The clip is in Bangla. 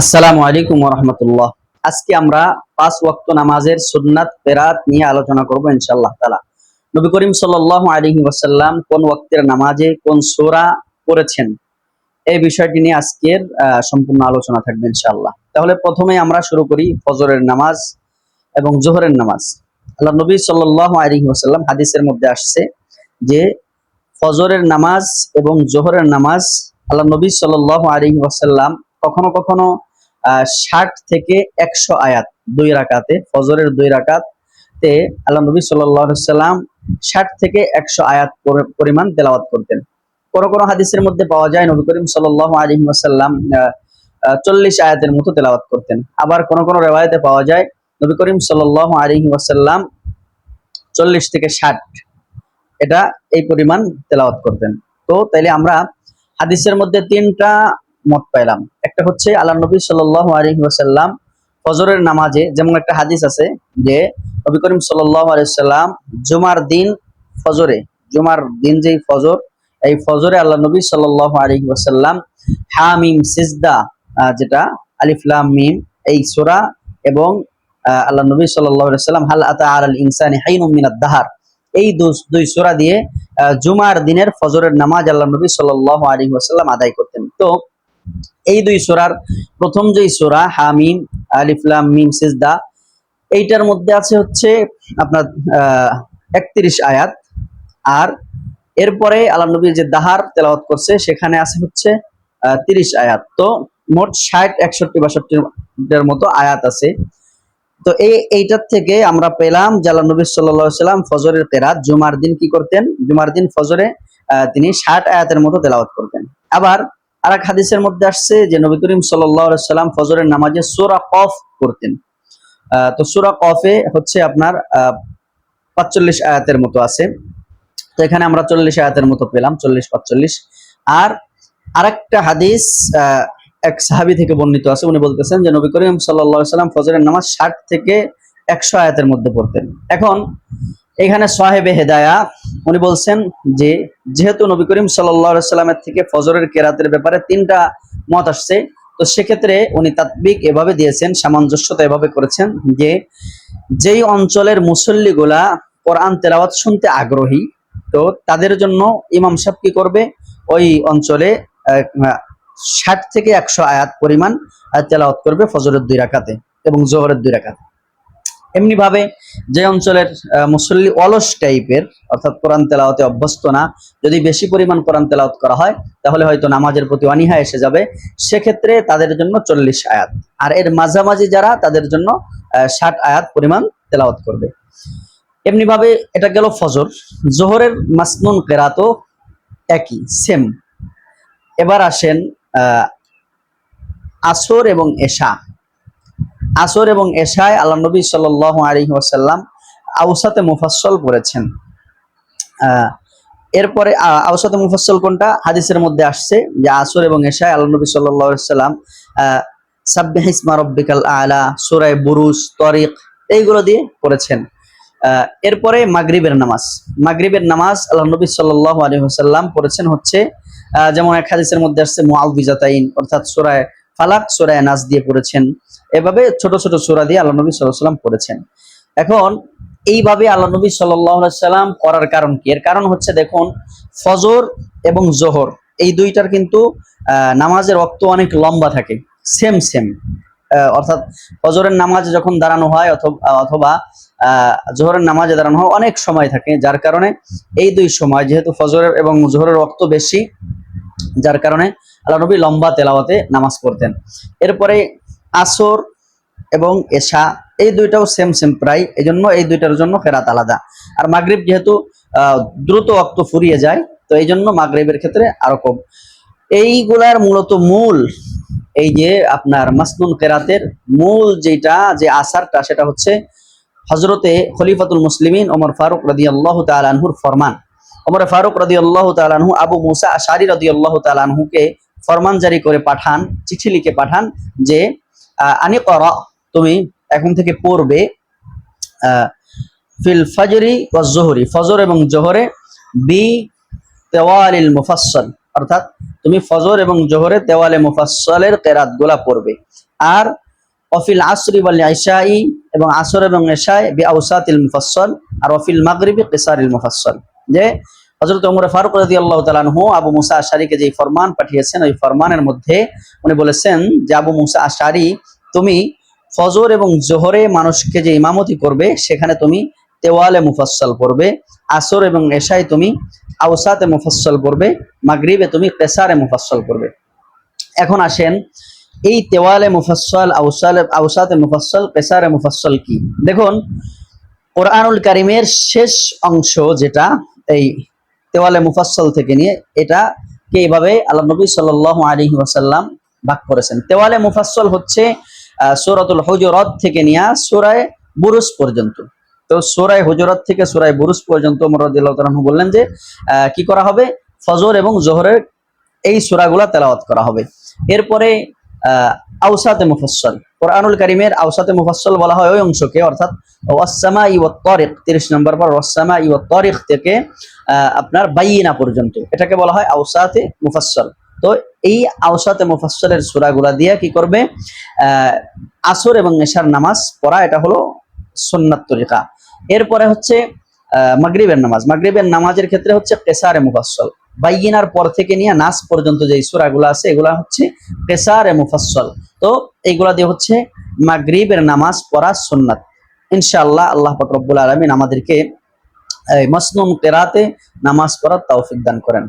আসসালামু আলাইকুম রহমতুল্লাহ। আজকে আমরা পাঁচ ওয়াক্ত নামাজের সুন্নাত পেরাত নিয়ে আলোচনা করব ইনশাআল্লাহ তালা নবী করিম সাল্লাহ আলহি ওয়াসাল্লাম কোন ওয়াক্তের নামাজে কোন সোরা পড়েছেন? এই বিষয়টি নিয়ে আজকের সম্পূর্ণ আলোচনা থাকবে ইনশাআল্লাহ। তাহলে প্রথমে আমরা শুরু করি ফজরের নামাজ এবং জোহরের নামাজ। আল্লাহ নবী সাল্লাহ আলহি ওয়াসাল্লাম হাদিসের মধ্যে আসছে যে ফজরের নামাজ এবং জোহরের নামাজ আল্লাহ নবী সাল্লাহ আলহি ওয়াসাল্লাম কখনো কখনো ষাট থেকে একশো আয়াত, দুই রাকাতে, ফজরের দুই রাকাত আল্লাহ নবী সাল্লাম ষাট থেকে একশো আয়াত পরিমাণ তেলাওয়াত করতেন। কোনো কোনো হাদিসের মধ্যে পাওয়া যায় নবী করিম সাল্লাহ আলী ওয়াসাল্লাম চল্লিশ আয়াতের মতো তেলাওয়াত করতেন। আবার কোন কোন রেওয়ায়তে পাওয়া যায় নবী করিম সাল্লাহ আলী ওয়াসাল্লাম চল্লিশ থেকে ষাট, এটা এই পরিমাণ তেলাওয়াত করতেন। তো তাইলে আমরা হাদিসের মধ্যে তিনটা মত পাইলাম। একটা হচ্ছে আল্লাহ নবী আলহি ফজরের নামাজে যেমন একটা হাদিস আছে যে, নবী করিম আলাইসাল্লাম জুমার দিন ফজরে, জুমার দিন যেই ফজর, এই ফজরে আল্লাহ নবী আলহি হামিম, সিজদা যেটা আলিফলাম মিম, এই সোরা এবং আল্লাহ নবী সাল্লাম হাল আতা আল ইনসানি হাইনুম মিনাদ দাহার। এই দুই সোরা দিয়ে জুমার দিনের ফজরের নামাজ আল্লাহ নবী ওয়াসাল্লাম আদায় করতেন। তো এই দুই সোরার প্রথম যেই সূরা, হামিম আলিফলাম মিম, সিজদা, এইটার মধ্যে আছে হচ্ছে আপনার একত্রিশ আয়াত। আর এরপরে আল্লাহ নবী যে দাহার তেলাওয়াত করছে, সেখানে আছে হচ্ছে তিরিশ আয়াত। তো মোট ষাট, একষট্টি, বাষট্টির মতো আয়াত আছে। তো এই, এইটার থেকে আমরা পেলাম যে আল্লাহ নবী সাল্লাম ফজরের কেরাত জুমার দিন কি করতেন? জুমার দিন ফজরে তিনি ষাট আয়াতের মতো তেলাওয়াত করতেন। আবার আর এক হাদিসের মধ্যে আসছে যে নবী করিম সাল্লাম ফজরের নামাজে সুরা কফ করতেন তো সুরা কফে হচ্ছে আপনার পাঁচচল্লিশ আয়াতের মতো আছে। তো এখানে আমরা চল্লিশ আয়াতের মতো পেলাম, চল্লিশ, পাঁচচল্লিশ। আর আরেকটা হাদিস এক সাহাবি থেকে বর্ণিত আছে, উনি বলতেছেন যে নবী করিম সাল্লা সাল্লাম ফজরের নামাজ ষাট থেকে একশো আয়াতের মধ্যে পড়তেন। এখন এখানে সাহেবে হেদায়া, উনি বলছেন যে, যেহেতু নবী করিম সাল্লা সাল্লামের থেকে ফজরের কেরাতের ব্যাপারে তিনটা মত আসছে, তো সেক্ষেত্রে উনি তাত্বিক এভাবে দিয়েছেন, সামঞ্জস্যতা এভাবে করেছেন যে, যেই অঞ্চলের মুসল্লিগুলা কোরআন তেলাওয়াত শুনতে আগ্রহী, তো তাদের জন্য ইমাম সাহেব কি করবে? ওই অঞ্চলে ষাট থেকে একশো আয়াত পরিমাণ তেলাওয়াত করবে ফজরের দুই রাকাতে এবং জোহরের দুই রাকাতে। এমনি ভাবে যে অঞ্চলের মুসল্লি অলস টাইপের, অর্থাৎ কোরআন তেলাওয়াতে অভ্যস্ত না, যদি বেশি পরিমাণ কোরআন তেলাওয়াত করা হয়, তাহলে হয়তো নামাজের প্রতি অনীহা এসে যাবে। সেক্ষেত্রে তাদের জন্য চল্লিশ আয়াত। আর এর মাঝামাঝি যারা, তাদের জন্য ষাট আয়াত পরিমাণ তেলাওয়াত করবে। এমনি ভাবে এটা গেল ফজর। জোহরের মাসনুন কেরাতও একই, সেম। এবার আসেন আসর এবং এশা। আসর এবং এশায় আল্লাহ নবী সাল আলী ওয়াসাল্লাম আউসাতে মুফাসল আহ, এরপরে আউসাতে মুফাসল কোনটা? হাদিসের মধ্যে আসছে যে আসর এবং এশায় আল্লাহ নবী সাল্লাম সাব্বিহ ইসমা রব্বিকাল আলা সুরায় বুরুজ তরিক এইগুলো দিয়ে আহ, এরপরে মাগরিবের নামাজ। মাগরিবের নামাজ আল্লাহ নবী সাল্লাহ আলী ওসাল্লাম পড়েছেন হচ্ছে যেমন এক হাদিসের মধ্যে আসছে মুআউযিজাতাইন অর্থাৎ সূরায় ফালাক সূরায় নাস দিয়ে পড়েছেন। এভাবে ছোট ছোট সূরা দিয়ে আল্লাহ নবী সাল্লাম পড়েছেন। এখন এইভাবে আল্লাহ নবী সাল্লাম করার কারণ কি? এর কারণ হচ্ছে দেখুন, ফজর এবং জোহর এই দুইটার কিন্তু নামাজের রক্ত অনেক লম্বা থাকে। সেম সেম অর্থাৎ ফজরের নামাজে যখন দাঁড়ানো হয় অথবা জোহরের নামাজে দাঁড়ানো হয় অনেক সময় থাকে, যার কারণে এই দুই সময়, যেহেতু ফজরের এবং জোহরের রক্ত বেশি যার কারণে আল্লাহ নবী লম্বা তেলাওয়াতে নামাজ পড়তেন। এরপরে আসর এবং এশা, এই দুইটাও সেম সেম প্রায়। এই জন্য এই দুইটার জন্য ফেরাত আলাদা। আর মাগরিব যেহেতু দ্রুত অক্ত ফুরিয়ে যায়, তো এই জন্য মাগরিবের ক্ষেত্রে আরও কম। এইগুলার মূলত মূল, এই যে আপনার মাসনুন কেরাতের মূল যেটা যে আসারটা, সেটা হচ্ছে হজরতে খলিফাতুল মুসলিমিন ওমর ফারুক রদি আল্লাহ তালানহুর ফরমান। ওমর ফারুক রদি আল্লাহ তালানহু আবু মুসা আশারি রদি আল্লাহ তালানহুকে ফরমান জারি করে পাঠান, চিঠি লিখে পাঠান যে আনি কর, তুমি এখন থেকে পড়বে ফিল ফজরি ও জোহরি, ফজর এবং জোহরে বি তেওয়ালিল মুফাসসল, অর্থাৎ তুমি ফজর এবং জোহরে তেওয়ালে মুফাসসলের কেরাতগুলা পড়বে। আর অফিল আসরি ওয়াল ইশাই এবং আসর এবং এশায় বি আউসাতিল মুফাসসল, আর অফিল মাগরিবি কিসারিল মুফাসসল। যে হযরত ওমর ফারুক রাদিয়াল্লাহু তাআলা আনহু আবু মুসা আশারীকে যে ফরমান পাঠিয়েছেন, ওই ফরমানের মধ্যে উনি বলেছেন যে, আবু মুসা আশারী তুমি ফজর এবং জোহরে মানুষকে যে ইমামতি করবে, সেখানে তুমি তেওয়ালে মুফাসসল পড়বে আসর এবং এশায় তুমি আউসাতে মুফাসসল পড়বে মাগরিবে তুমি কেসারে মুফাসসল পড়বে এখন আসেন, এই তেওয়ালে মুফাসসল আউসালে আউসাতে মুফাসসল কেসারে মুফাসসল কি? দেখুন, কোরআনুল কারিমের শেষ অংশ যেটা এই তেওয়ালে মুফাসসল থেকে নিয়ে এটা কে এইভাবে আল্লাহ নবী সাল্লাল্লাহু আলাইহি ওয়াসাল্লাম ভাগ করেছেন। তেওয়ালে মুফাসসল হচ্ছে সূরাতুল হুজুরাত থেকে নিয়ে সূরায়ে বুরুজ পর্যন্ত। তো সূরায়ে হজরত থেকে সূরায়ে বুরুজ পর্যন্ত রাদিয়াল্লাহু বললেন যে কি করা হবে? ফজর এবং জোহরের এই সোরাগুলা তেলাওয়াত করা হবে। এরপরে আহ, আউসাতে মুফাসসল। কোরআনুল করিমের আউসাতে মুফাসসল বলা হয় ওই অংশকে, অর্থাৎ ওয়াসসামা ইওয়াত তারিক 30 নম্বর পর ওয়াসসামা ইওয়াত তারিক থেকে আপনার বাইয়িনা পর্যন্ত। এটাকে বলা হয় আউসাতে মুফাসসল। তো এই আউসাতে মুফাসসলের সুরাগুলা দিয়ে কি করবে? আসর এবং নেশার নামাজ পড়া, এটা হলো সুন্নাত তরিকা। এরপরে হচ্ছে মাগরিবের নামাজ। মাগরিবের নামাজের ক্ষেত্রে হচ্ছে কেসারে মুফাসসল। বাইয়িনার পর থেকে নিয়ে নাস পর্যন্ত যে সূরাগুলো আছে, এগুলা হচ্ছে কেসারে মুফাসসল। তো এইগুলা দিয়ে হচ্ছে মাগরিবের নামাজ পড়া সুন্নাত। ইনশাআল্লাহ আল্লাহ রব্বুল আলামিন আমাদেরকে মসনুম কেরাতে নামাজ পড়ার তৌফিক দান করেন।